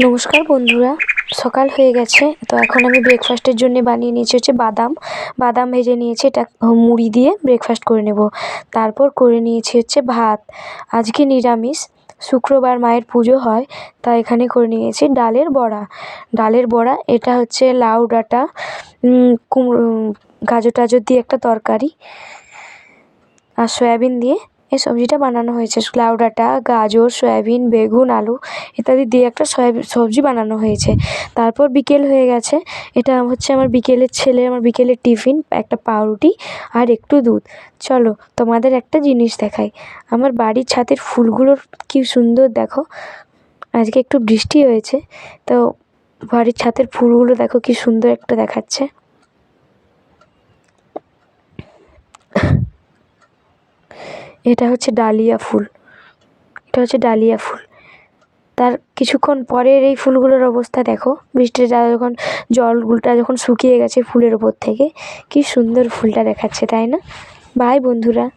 নমস্কার বন্ধুরা, সকাল হয়ে গেছে। তো এখন আমি ব্রেকফাস্টের জন্য বানিয়ে নিয়েছি হচ্ছে বাদাম। বাদাম ভেজে নিয়েছি, এটা মুড়ি দিয়ে ব্রেকফাস্ট করে নেব। তারপর করে নিয়েছি হচ্ছে ভাত। আজকে নিরামিষ, শুক্রবার মায়ের পুজো হয়, তাই এখানে করে নিয়েছি ডালের বড়া। ডালের বড়া, এটা হচ্ছে লাউ ডাঁটা কুমড়ো গাজর টাজর দিয়ে একটা তরকারি, আর সয়াবিন দিয়ে এই সবজিটা বানানো হয়েছে। লাউ ডাঁটা, গাজর, সয়াবিন, বেগুন, আলু ইত্যাদি দিয়ে একটা সবজি বানানো হয়েছে। তারপর বিকেল হয়ে গেছে। এটা হচ্ছে আমার বিকেলের ছেলের আমার বিকেলের টিফিন, একটা পাউরুটি আর একটু দুধ। চলো তোমাদের একটা জিনিস দেখাই। আমার বাড়ির ছাদের ফুলগুলোর কি সুন্দর দেখো। আজকে একটু বৃষ্টি হয়েছে। তো বাড়ির ছাদের ফুলগুলো দেখো কি সুন্দর একটা দেখাচ্ছে। এটা হচ্ছে ডালিয়া ফুল। এটা হচ্ছে ডালিয়া ফুল। তার কিছুক্ষণ পরের এই ফুলগুলোর অবস্থা দেখো। বৃষ্টিটা যখন, জলগুলোটা যখন শুকিয়ে গেছে ফুলের ওপর থেকে, কি সুন্দর ফুলটা দেখাচ্ছে, তাই না? বাই বন্ধুরা।